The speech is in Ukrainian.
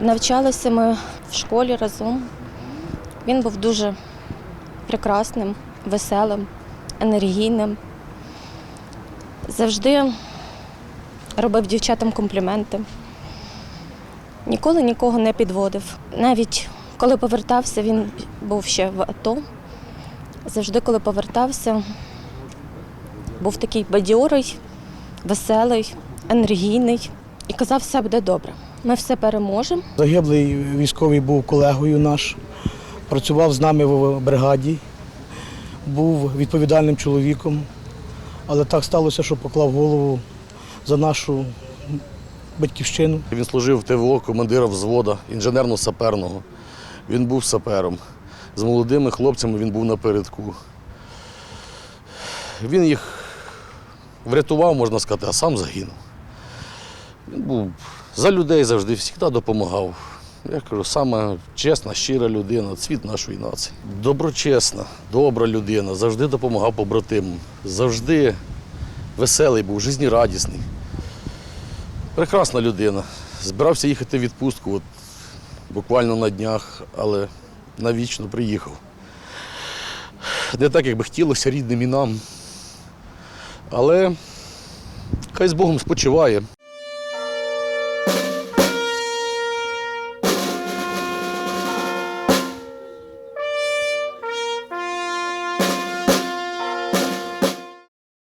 Навчалися ми в школі разом. Він був дуже прекрасним, веселим, енергійним. Завжди робив дівчатам компліменти. Ніколи нікого не підводив. Навіть коли повертався, він був ще в АТО. Завжди, коли повертався, був такий бадьорий, веселий, енергійний і казав, все буде добре. Ми все переможемо. Загиблий військовий був колегою наш, працював з нами в бригаді, був відповідальним чоловіком, але так сталося, що поклав голову за нашу батьківщину. Він служив в ТВО командиром взвода інженерно-саперного. Він був сапером. З молодими хлопцями він був напередку. Він їх врятував, можна сказати, а сам загинув. Він був за людей завжди, завжди допомагав. Я кажу, саме чесна, щира людина, цвіт нашої нації. Доброчесна, добра людина, завжди допомагав побратимам, завжди веселий був, життєрадісний. Прекрасна людина. Збирався їхати в відпустку от, буквально на днях, але навічно приїхав. Не так, як би хотілося рідним і нам. Але хай з Богом спочиває.